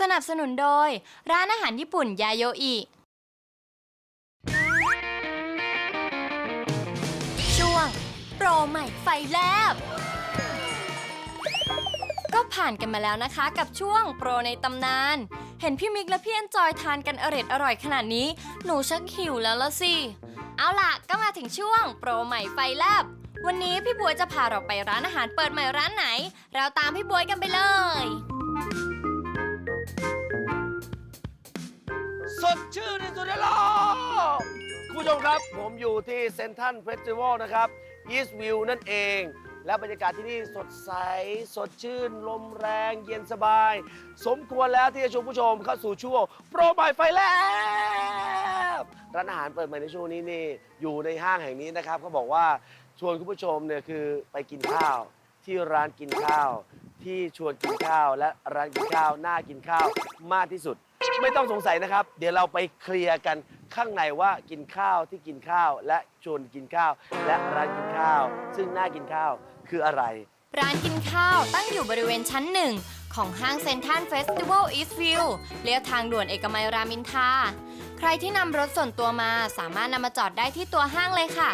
สนับสนุนโดย ร้านอาหารญี่ปุ่นยาโยอิ ช่วง โปรใหม่ไฟแลบ ก็ผ่านกันมาแล้วนะคะกับช่วงโปรในตำนาน เห็นพี่มิกและพี่เอนจอยทานกันอร่อยอร่อยขนาดนี้ หนูชักหิวแล้วละสิ เอาล่ะก็มาถึงช่วงโปรใหม่ไฟแลบ วันนี้พี่บวยจะพาเราไปร้านอาหารเปิดใหม่ร้านไหน เราตามพี่บวยกันไปเลย ดชื่นที่สุดในโลกคุณผู้ชมครับผมอยู่ที่เซนทันเฟสติวัลนะครับยีสต์วิวนั่นเอง และบรรยากาศที่นี่สดใส สดชื่น ลมแรง เย็นสบาย สมควรแล้วที่จะชวนผู้ชมเข้าสู่ช่วงโปรใหม่ไฟแลบร้านอาหารเปิดใหม่ในช่วงนี้นี่อยู่ในห้างแห่งนี้นะครับเขาบอกว่าชวนคุณผู้ชมเนี่ยคือไปกินข้าว ที่ร้านกินข้าว ที่ชวนกินข้าวและร้านกินข้าวน่ากินข้าวมากที่สุด ไม่ต้องสงสัยนะครับ เดี๋ยวเราไปเคลียร์กันข้างในว่ากินข้าวที่กินข้าวและชวนกินข้าว และร้านกินข้าว ซึ่งน่ากินข้าวคืออะไร ร้านกินข้าวตั้งอยู่บริเวณชั้นหนึ่งของห้างเซ็นทรัลเฟสติวัลอีสต์วิวเลี้ยวทางด่วนเอกมัยรามอินทราใครที่นำรถส่วนตัวมาสามารถนำมาจอดได้ที่ตัวห้างเลยค่ะ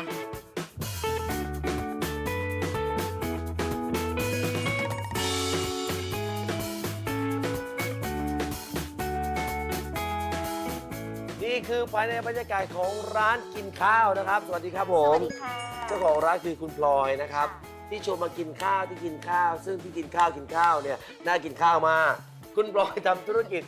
นี่คือภายในบรรยากาศของร้านกินข้าวนะครับ สวัสดีครับผมสวัสดีค่ะ เจ้าของร้านคือคุณพลอยนะครับ ที่ชวนมากินข้าวที่กินข้าว ซึ่งที่กินข้าวกินข้าวเนี่ยน่ากินข้าวมากคุณพลอยทำธุรกิจ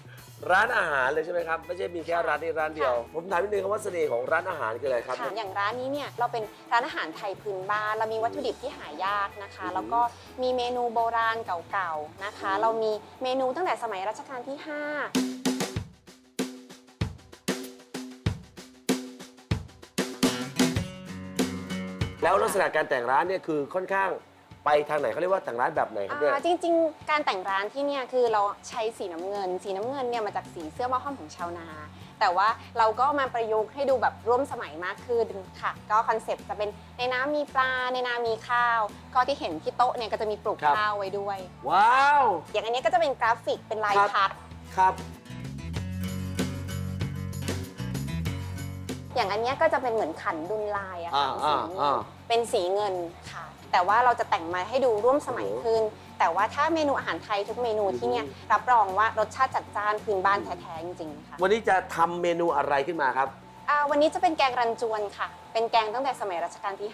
ร้านอาหารเลยใช่ไหมครับไม่ใช่มีแค่ร้านนี้ร้านเดียว ผมถามนิดนึงครับว่าเสน่ห์ของร้านอาหารคืออะไรครับ ค่ะอย่างร้านนี้เนี่ยเราเป็นร้านอาหารไทยพื้นบ้าน เรามีวัตถุดิบที่หายากนะคะ แล้วก็มีเมนูโบราณเก่าๆนะคะ เรามีเมนูตั้งแต่สมัยรัชกาลที่ 5 แล้วลักษณะการแต่งร้านเนี่ยคือค่อนข้างไปทางไหนเขาเรียกว่าแต่งร้านแบบไหนครับเนี่ย อ่าจริง ๆ การแต่งร้านที่เนี่ยคือเราใช้สีน้ำเงิน สีน้ำเงินเนี่ยมาจากสีเสื้อหม้อห้อมของชาวนา แต่ว่าเราก็มาประยุกต์ให้ดูแบบร่วมสมัยมากขึ้นค่ะ ก็คอนเซปต์จะเป็นในน้ำมีปลาในนามีข้าว ก็ที่เห็นที่โต๊ะเนี่ยก็จะมีปลูกครับ ข้าวไว้ด้วย ว้าว อย่างอันนี้ก็จะเป็นกราฟิกเป็นลายครับ พัด ครับ อย่างอันเนี้ยก็จะเป็นเหมือนขันดุลลายอะค่ะอ่าสีอ่าเงินอ่า เป็นสีเงินค่ะ แต่ว่าเราจะแต่งมาให้ดูร่วมสมัยโอ้โหขึ้น แต่ว่าถ้าเมนูอาหารไทยทุกเมนูที่เนี่ยรับรองว่ารสชาติจัดจ้านพื้นบ้านแท้ๆจริงๆค่ะ วันนี้จะทำเมนูอะไรขึ้นมาครับ อ่าวันนี้จะเป็นแกงรันจวนค่ะ เป็นแกงตั้งแต่สมัยรัชกาลที่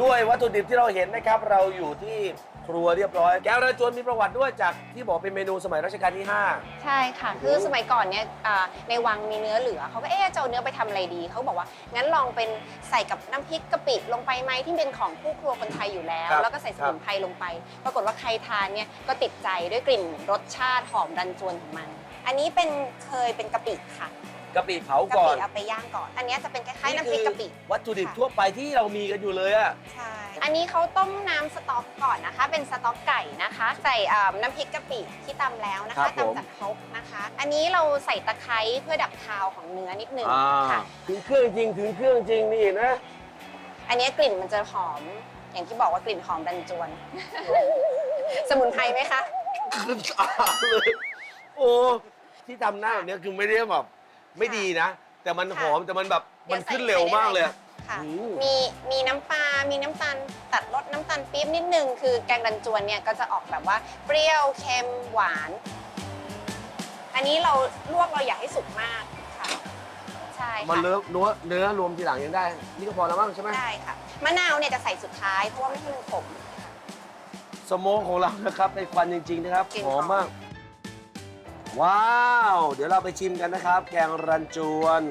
ด้วยวัตถุดิบที่เราเห็นนะครับ เราอยู่ที่ ครัวเรียบร้อย แกงระจวนมีประวัติด้วยจากที่บอกเป็นเมนูสมัยรัชกาลที่5ใช่ค่ะ คือสมัยก่อนเนี่ยอ่าในวังมีเนื้อเหลือ เขาก็เอ๊ะจะเอาเนื้อไปทำอะไรดี เขาบอกว่า งั้นลองเป็นใส่กับน้ำพริกกะปิลงไปไหมที่เป็นของคู่ครัวคนไทยอยู่แล้ว ครับแล้วก็ใส่สมุนไพรลงไป ปรากฏว่าใครทานเนี่ยก็ติดใจด้วยกลิ่นรสชาติหอมรันจวนของมัน อันนี้เป็นเคยเป็นกะปิค่ะ5 กะปิเผากะก่อปินเอาไปย่างก่อน อันเนี้ยจะเป็นคล้ายๆน้ำพริกกะปิ วัตถุดิบค่ะทั่วไปที่เรามีกันอยู่เลยอะใช่ อันนี้เขาต้มน้ำสต๊อกก่อนนะคะ เป็นสต๊อกไก่นะคะ ใส่อ่าน้ำพริกกะปิที่ตำแล้วนะครัคะบผมตำจากครกนะคะ อันนี้เราใส่ตะไคร้เพื่อดับคาวของเนื้อนิดนึงอ่าค่ะ ถึงเครื่องจริงถึงเครื่องจริงนี่นะ อันนี้กลิ่นมันจะหอม อย่างที่บอกว่ากลิ่นหอมดันจวน สมุนไพรไหมคะขึ้นตาเลยโอ้ที่ทำหน้าแบบเนี้ยคือไม่ได้แบบ ไม่ดีนะ แต่มันหอมแต่มันแบบมันขึ้นเร็วมากเลย ค่ะอืมมีมีน้ำปลา มีน้ำตาลตัดรสน้ำตาลปี๊บนิดนึง คือแกงดันจวนเนี่ยก็จะออกแบบว่าเปรี้ยวเค็มหวาน อันนี้เราลวกเราอยากให้สุกมากค่ะ ใช่มันค่ะเลิฟเนื้อเนื้อรวมทีหลังยังได้ นี่ก็พอแล้วมั้งใช่ไหมได้ค่ะ มะนาวเนี่ยจะใส่สุดท้ายเพราะว่าไม่ให้มันขม สโมกของเรานะครับในควันจริง ๆ นะครับกลิ่นหหออมม มาก ว้าว เดี๋ยวเราไปชิมกันนะครับ แกงรันจวน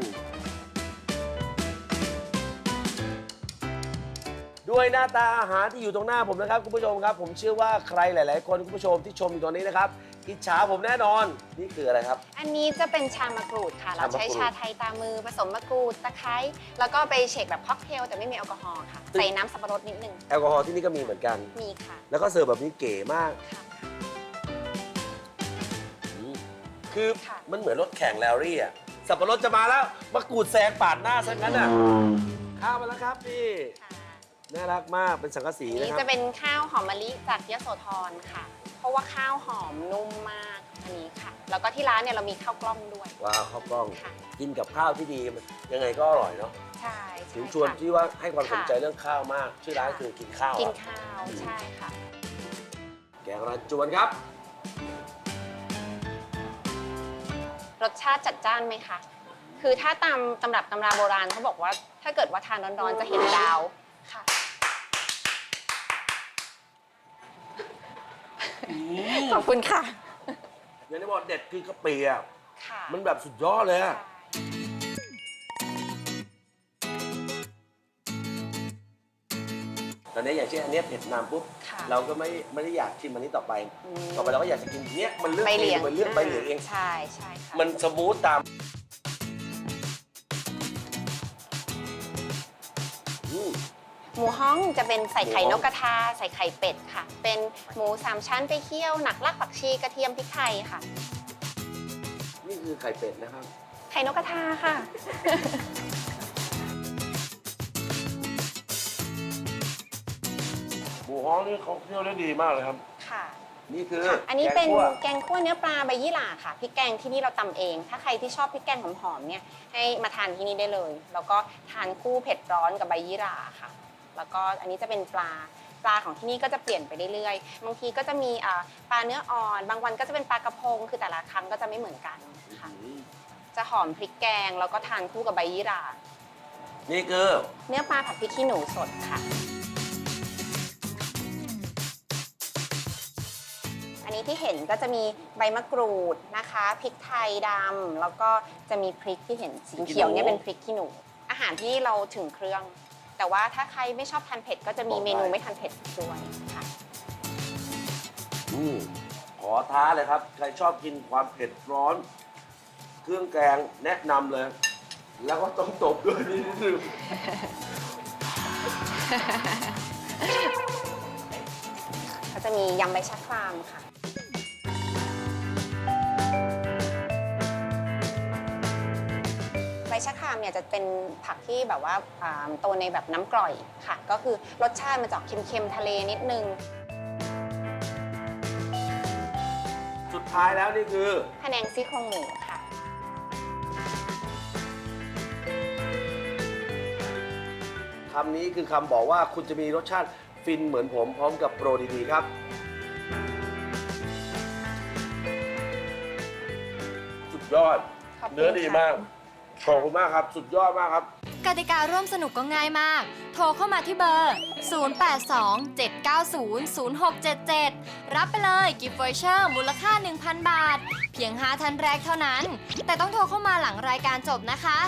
ด้วยหน้าตาอาหารที่อยู่ตรงหน้าผมนะครับคุณผู้ชมครับ ผมเชื่อว่าใครหลาย ๆ คนคุณผู้ชมที่ชมอยู่ตอนนี้นะครับอิจฉาผมแน่นอนนี่คืออะไรครับ อันนี้จะเป็นชามะกรูดค่ะ เราใช้ชามะกรูดชาไทยตามือผสมมะกรูดตะไคร้แล้วก็ไปเชคแบบค็อกเทลแต่ไม่มีแอลกอฮอล์ค่ะ ใส่น้ำสับปะรดนิดนึงแอลกอฮอล์ที่นี่ก็มีเหมือนกันมีค่ะ แล้วก็เสิร์ฟแบบนี้เก๋มาก คือค่ะมันเหมือนรถแข่งแรลลี่อะสับปะรดจะมาแล้วมะกรูดแซงปาดหน้าซะงั้นอะ ข้าวมาแล้วครับนี่ค่ะน่ารักมาก เป็นสังกะสีอันนะนี้ครัจะบ เป็นข้าวหอมมะลิจากยโสธรค่ะ เพราะว่าข้าวหอมนุ่มมากอันนี้ค่ะ แล้วก็ที่ร้านเนี่ยเรามีข้าวกล้องด้วยว้าวข้าวกล้อง ค่ะ กินกับข้าวที่ดีมันยังไงก็อร่อยเนาะ ใช่ใช่ถึงชวนค่ะ ที่ว่าให้ความสนใจค่ะเรื่องข้าวมาก ชื่อร้านค่ะคือกินข้าวกินอะข้าว ใช่ค่ะ แกงรันจวนครับร สชาติจัดจ้านไหมคะ คือถ้าตามตำรับตำราโบราณเขาบอกว่า ถ้าเกิดว่าทานร้อนๆจะเห็นดาวค่ะ ขอบคุณค่ะ อย่างที่บอกเด็ดคือกะปิอะ ค่ะ มันแบบสุดยอดเลยอะใช่ ตอนนี้อย่างเช่นอันเนี้ยเผ็ดนำปุ๊บค่ะเราก็ไม่ไม่ได้อยากชิมอันนี้ต่อไป อืมต่อไปเราก็อยากจะกินเนี้ยมันเลือกใบเหลียงมันเลือกใบเหลียงเอง ใช่ใช่ค่ะมันสมูทตามอืม หมูฮ้องจะเป็นใส่ไข่หมูฮ้นอง กกระทาใส่ไข่เป็ดค่ะ เป็นหมูสามชั้นไปเคี่ยวหนักรากผักชีกระเทียมพริกไทยค่ะ นี่คือไข่เป็ดนะครับ ไข่นกกระทาค่ะ หมูฮ้องนี่เขาเคี่ยวได้ดีมากเลยครับ ค่ะ นี่คือค่ะ อันนี้เป็นแกงคั่วแกงคั่วเนื้อปลาใบยี่หร่าค่ะพริกแกงที่นี่เราตำเอง ถ้าใครที่ชอบพริกแกงหอมๆเนี่ยให้มาทานที่นี่ได้เลย แล้วก็ทานคู่เผ็ดร้อนกับใบยี่หร่าค่ะ แล้วก็อันนี้จะเป็นปลาปลาของที่นี่ก็จะเปลี่ยนไปเรื่อยๆบางทีก็จะมีอ่าปลาเนื้ออ่อน บางวันก็จะเป็นปลากระพง คือแต่ละครั้งก็จะไม่เหมือนกันค่ะอืมจะหอมพริกแกงแล้วก็ทานคู่กับใบยี่หร่า นี่คือ เนื้อปลาผัดพริกขี้หนูสดค่ะ นนี้ที่เห็นก็จะมีใบมะกรูดนะคะพริกไทยดำแล้วก็จะมีพริกที่เห็นสีเขียวเนี่ยเป็นพริกขี้หนู อาหารที่เราถึงเครื่อง แต่ว่าถ้าใครไม่ชอบทานเผ็ดก็จะมีเมนูไม่ทานเผ็ดด้วยค่ะอืมขอท้าเลยครับ ใครชอบกินความเผ็ดร้อน เครื่องแกงแนะนำเลย แล้วก็ต้องตบด้วยนี่คือก็จะมียำใบชะครามค่ะามเนี่ยจะเป็นผักที่แบบว่าอ่าโตในแบบน้ำกร่อยค่ะ ก็คือรสชาติมันจะออกเค็มๆทะเลนิดนึง สุดท้ายแล้วนี่คือพะแนงซี่โครงหมูค่ะ คำนี้คือคำบอกว่าคุณจะมีรสชาติฟินเหมือนผมพร้อมกับโปรดีๆครับ สุดยอด ขอบคุณเนื้อดีค่ะ มาก ขอบคุณมากครับ สุดยอดมากครับ กติการ่วมสนุกก็ง่ายมาก โทรเข้ามาที่เบอร์ 0827900677 รับไปเลยกิฟต์วอเชอร์มูลค่า 1,000 บาท เพียง5ท่านแรกเท่านั้น แต่ต้องโทรเข้ามาหลังรายการจบนะคะ